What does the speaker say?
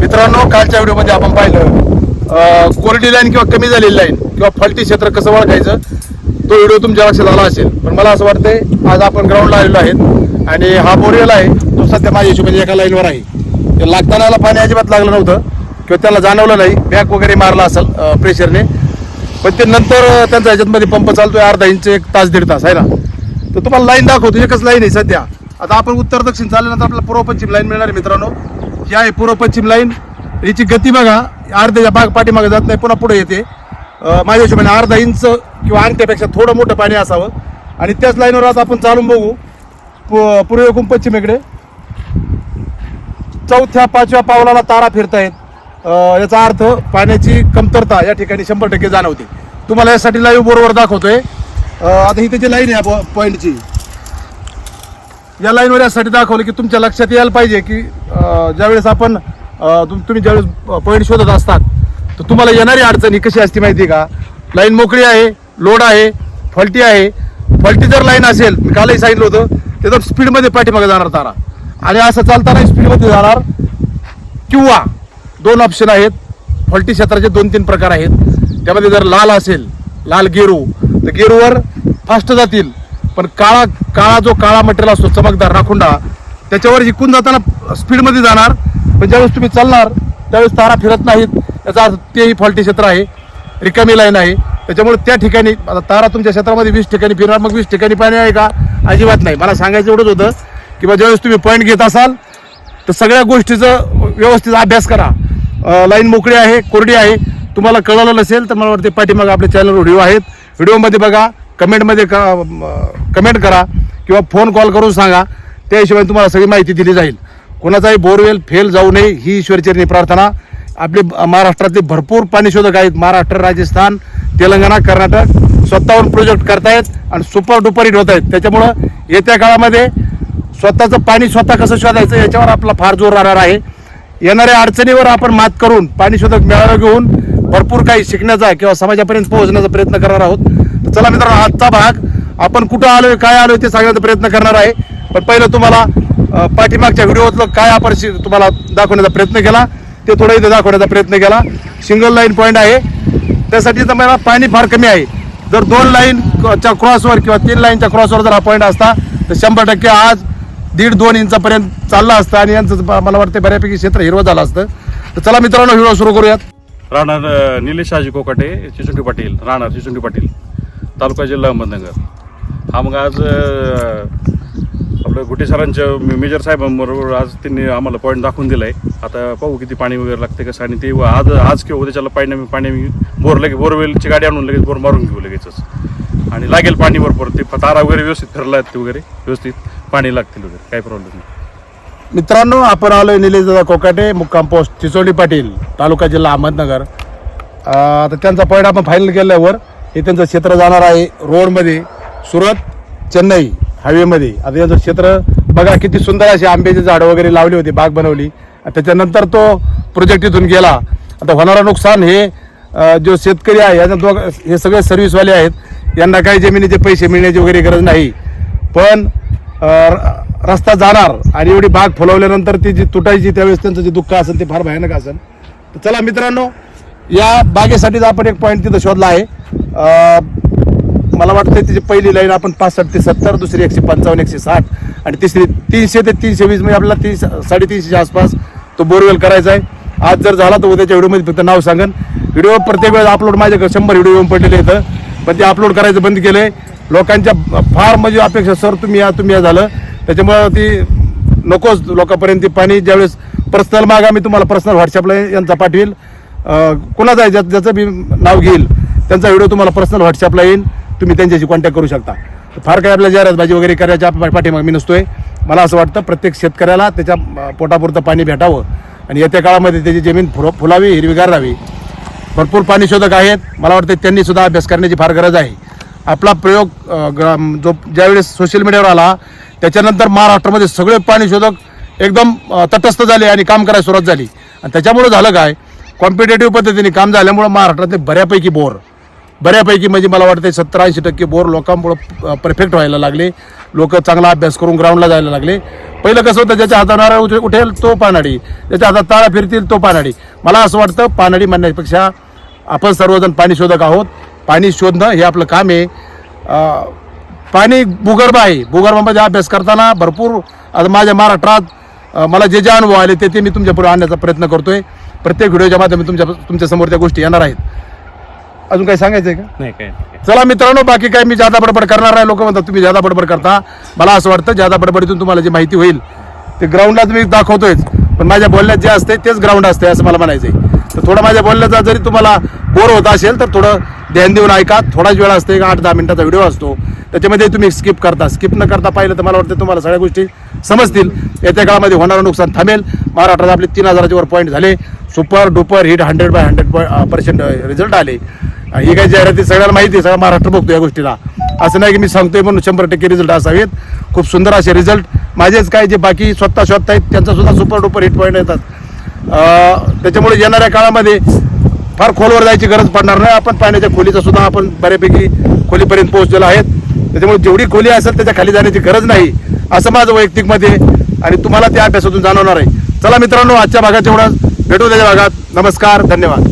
मित्रांनो कालच्या व्हिडिओमध्ये आपण पाहिलं कोरडी लाईन किंवा कमी झालेली लाईन किंवा फलटी क्षेत्र कसं ओळखायचं तो व्हिडिओ तुमच्या लक्षात आला असेल. पण मला असं वाटतंय आज आपण ग्राउंडला आलेलो आहेत आणि हा बोरियल आहे तो सध्या माझ्या हिशोबाने एका लाईनवर आहे. ते लागताना पाणी अजिबात लागलं नव्हतं किंवा त्याला जाणवलं नाही बॅक वगैरे मारला असेल प्रेशरने पण ते नंतर त्यांचा ह्याच्यातमध्ये पंप चालतोय अर्धा इंच एक तास दीड तास आहे ना? तर तुम्हाला लाईन दाखवतो एकच लाईन आहे सध्या. आता आपण उत्तर दक्षिण चालल्यानंतर आपल्याला पूर्व पश्चिम लाईन मिळणार आहे मित्रांनो. ही आहे पूर्व पश्चिम लाईन. याची गती बघा. अर्ध्याच्या भाग पाठीमागे जात नाही पुन्हा पुढे येते. माझ्या हिशोबाने अर्धा इंच किंवा अर्ध्यापेक्षा थोडं मोठं पाणी असावं. आणि त्याच लाईनवर आज आपण चालून बघू. पू- पूर्वेकडून पश्चिमेकडे. चौथ्या पाचव्या पावलाला तारा फिरतायत. अं, याचा अर्थ पाण्याची कमतरता या ठिकाणी शंभर टक्के जाणवते. तुम्हाला यासाठी लाईव्ह बरोबर दाखवतोय. आता ही त्याची लाईन आहे पॉ- पॉईंटची या लाईनवर यासाठी दाखवलं की तुमच्या लक्षात यायला पाहिजे की ज्यावेळेस आपण तुम- तुम्ही ज्यावेळेस पॉईंट शोधत असतात तर तुम्हाला येणारी अडचणी कशी असते माहिती आहे का? लाईन मोकळी आहे लोड आहे फलटी आहे. फलटी जर लाईन असेल मी कालही सांगितलं होतं ते तर स्पीडमध्ये पाठीमागे जाणार तारा. आणि असं चालताना स्पीडमध्ये जाणार किंवा दोन ऑप्शन आहेत. फॉल्टी क्षेत्राचे दोन तीन प्रकार आहेत. त्यामध्ये जर लाल असेल लाल गेरू तर गेरूवर फास्ट जातील. पण काळा काळा जो काळा मटेरियल असतो चमकदार राखुंडा त्याच्यावर इकून जाताना स्पीडमध्ये जाणार. पण ज्यावेळेस तुम्ही चालणार त्यावेळेस तारा फिरत नाहीत. याचा अर्थ तेही फॉल्टी क्षेत्र आहे. रिकामी लाईन आहे. त्याच्यामुळे त्या ठिकाणी आता तारा तुमच्या क्षेत्रामध्ये वीस ठिकाणी फिरणार मग वीस ठिकाणी पाणी आहे का? अजिबात नाही. मला सांगायचं एवढंच होतं की बा ज्यावेळेस तुम्ही पॉईंट घेत असाल तर सगळ्या गोष्टीचं व्यवस्थित अभ्यास करा. लाईन मोकळी आहे कोरडी आहे. तुम्हाला कळलं नसेल तर मला वाटते पाठीमागं आपल्या चॅनल व्हिडिओ आहेत. व्हिडिओमध्ये बघा. कमेंटमध्ये कमेंट करा किंवा फोन कॉल करून सांगा. त्या हिशोबाने तुम्हाला सगळी माहिती दिली जाईल. कोणाचाही बोरवेल फेल जाऊ नये ही ईश्वरचरणी प्रार्थना. आपले महाराष्ट्रातले भरपूर पाणी शोधक आहेत. महाराष्ट्र राजस्थान तेलंगणा कर्नाटक स्वतःहून प्रोजेक्ट करतायत आणि सुपर डुपर हिट होत आहेत त्याच्यामुळं येत्या काळामध्ये स्वतःचं पाणी स्वतः कसं शोधायचं याच्यावर आपला फार जोर राहणार आहे. येणाऱ्या अडचणीवर आपण मात करून पाणी शोधक मेळावा घेऊन भरपूर काही शिकण्याचा किंवा समाजापर्यंत पोहोचण्याचा प्रयत्न करणार आहोत. तर चला मित्रांनो आजचा भाग आपण कुठं आलोय काय आलोय ते सांगण्याचा प्रयत्न करणार आहे. पण पहिलं तुम्हाला पाठीमागच्या व्हिडिओतलं काय आपण तुम्हाला दाखवण्याचा प्रयत्न केला ते थोडं इथं दाखवण्याचा प्रयत्न केला. सिंगल लाईन पॉईंट आहे. त्यासाठी तर मला पाणी फार कमी आहे. जर दोन लाईनच्या क्रॉसवर किंवा तीन लाईनच्या क्रॉसवर जर हा पॉईंट असता तर शंभर टक्के आज दीड दोन इंचापर्यंत चालला असतं आणि यांचं मला वाटतं बऱ्यापैकी क्षेत्र हिरवं झालं असतं. तर चला मित्रांनो व्हिडिओ सुरू करूयात. राहणार निलेश शहाजी कोकाटे चिचुंडी पाटील राहणार चिचुंडी पाटील तालुका जिल्हा अहमदनगर. हा मग आज आपलं गुटे सरांच्या मेजर साहेबांबरोबर आज त्यांनी आम्हाला पॉईंट दाखवून दिला आहे आता पाहू किती पाणी वगैरे लागते कसं आणि ते आज आज किंवा उद्याच्याला पाणी आम्ही पाणी बोर लगे बोरवेलची गाडी आणून लगेच बोर मारून घेऊ लगेचच. आणि लागेल पाणी भरपूर ते तारा वगैरे व्यवस्थित फिरला आहेत ते वगैरे व्यवस्थित पाणी लागतील वगैरे काही प्रॉब्लेम नाही. मित्रांनो आपण आलोय निलेश दादा कोकाटे मुक्काम पोस्ट चिचोली पाटील तालुका जिल्हा अहमदनगर. आता त्यांचा पॉईंट आपण फायनल केल्यावर हे त्यांचं क्षेत्र जाणार आहे रोडमध्ये. सुरत चेन्नई हायवेमध्ये आता याचं क्षेत्र बघा किती सुंदर अशी आंब्याची झाडं वगैरे लावली होती बाग बनवली. आणि त्याच्यानंतर तो प्रोजेक्ट इथून गेला. आता होणारं नुकसान हे जो शेतकरी आहे यांना दोघ हे सगळे सर्व्हिसवाले आहेत. यांना काही जमिनीचे पैसे मिळण्याची वगैरे गरज नाही. पण रस्ता जाणार आणि एवढी बाग फुलवल्यानंतर ती जी तुटायची त्यावेळेस त्यांचं जे दुःख असेल ते फार भयानक असेल. तर चला मित्रांनो या बागेसाठीच आपण एक पॉईंट तिथं शोधला आहे. मला वाटतं तिची पहिली लाईन आपण पासष्ट ते सत्तर दुसरी एकशे पंचावन्न एकशे साठ आणि तिसरी तीनशे ते तीनशे वीस म्हणजे आपल्याला तीस साडेतीनशेच्या आसपास तो बोरवेल करायचा आहे. आज जर झाला तर उद्याच्या व्हिडिओमध्ये फक्त नाव सांगन. व्हिडिओ प्रत्येक वेळेस अपलोड माझ्याकडे शंभर व्हिडिओ येऊन पडलेले आहेत. पण ते अपलोड करायचं बंद केलं आहे लोकांच्या फार म्हणजे अपेक्षा सर तुम्ही या तुम्ही या झालं. त्याच्यामुळं ती नकोच लोकांपर्यंत ती पाणी. ज्यावेळेस पर्सनल मागा मी तुम्हाला पर्सनल व्हॉट्सअपला यांचा पाठवेल. अं, कोणाचा आहे ज्या ज्याचं मी नाव घेईल त्यांचा व्हिडिओ तुम्हाला पर्सनल व्हॉट्सअपला येईल. तुम्ही त्यांच्याशी कॉन्टॅक्ट करू शकता. फार काय आपल्या जाहिरातबाजी वगैरे करायच्या पाठीमाग पाठीमागे मी नसतोय. मला असं वाटतं प्रत्येक शेतकऱ्याला त्याच्या पोटापुरतं पाणी भेटावं. आणि येत्या काळामध्ये त्याची जमीन फुल फुलावी हिरवीगार राहावी. भरपूर पाणी शोधक आहेत. मला वाटतं त्यांनीसुद्धा अभ्यास करण्याची फार गरज आहे. आपला प्रयोग ग्राम जो ज्यावेळेस सोशल मीडियावर आला त्याच्यानंतर महाराष्ट्रामध्ये सगळे पाणी शोधक एकदम तटस्थ झाले आणि काम करायला सुरुवात झाली. आणि त्याच्यामुळं झालं काय? कॉम्पिटेटिव्ह पद्धतीने काम झाल्यामुळं महाराष्ट्रातले बऱ्यापैकी बोर. बऱ्यापैकी म्हणजे मला वाटतं सत्तर ऐंशी टक्के बोर लोकांमुळं परफेक्ट व्हायला लागले. लोक चांगला अभ्यास करून ग्राउंडला जायला लागले. पहिलं कसं होतं ज्याच्या हातात नारळ उठे- उठेल तो पानाडी. ज्याच्या हातात ताळा फिरतील तो पानाडी. मला असं वाटतं पानाडी म्हणण्यापेक्षा आपण सर्वजण पाणी शोधक आहोत. पाणी शोधणं हे आपलं काम आहे. पाणी भूगर्भ आहे. भूगर्भामध्ये अभ्यास करताना भरपूर आता माझ्या महाराष्ट्रात मला जे जे अनुभव आले ते ते मी तुमच्यापुढे आणण्याचा प्रयत्न करतोय. प्रत्येक व्हिडिओच्या माध्यमातून तुमच्या तुमच्यासमोर त्या गोष्टी येणार आहेत. अजून काही सांगायचं आहे का? नाही काय. चला मित्रांनो बाकी काय मी जादा बडबड करणार आहे लोक म्हणतात तुम्ही जादा बडबड करता. मला असं वाटतं जादा बडबडीतून तुम्हाला जी माहिती होईल ते ग्राउंडलाच मी दाखवतोयच. पण माझ्या बोलण्यात जे असते तेच ग्राउंड असते असं मला म्हणायचं आहे तर थोडं माझ्या बोलण्याचा जरी तुम्हाला बोर होत असेल तर थोडं ध्यान देऊन ऐका. थोडाच वेळ असतो एक आठ दहा मिनिटाचा व्हिडिओ असतो. त्याच्यामध्ये तुम्ही स्किप करता. स्किप न करता पाहिलं तर मला वाटतं तुम्हाला सगळ्या गोष्टी समजतील. येत्या काळामध्ये होणारं नुकसान थांबेल. महाराष्ट्रात आपले तीन हजाराच्या वर पॉईंट झाले. Super duper hit hundred by hundred percent result आले. ही काही जाहिराती सगळ्याला माहिती आहे. सगळा महाराष्ट्र बघतो या गोष्टीला. असं नाही की मी सांगतोय म्हणून शंभर टक्के रिझल्ट असावेत. खूप सुंदर असे रिझल्ट माझेच काय जे बाकी स्वतः स्वतः आहेत त्यांचा सुद्धा सुपर डुपर हिट पॉईंट येतात. त्याच्यामुळे येणाऱ्या काळामध्ये फार खोलवर जायची गरज पडणार नाही. आपण पाण्याच्या खोलीचा सुद्धा आपण बऱ्यापैकी खोलीपर्यंत पोहोचलेलो आहेत. त्याच्यामुळे जेवढी खोली असेल त्याच्याखाली जाण्याची गरज नाही. असं माझं वैयक्तिक मत आहे आणि तुम्हाला त्या अभ्यासातून जाणवणार आहे. चला मित्रांनो आजच्या भागात एवढं भेटू त्याच्या भागात. नमस्कार धन्यवाद.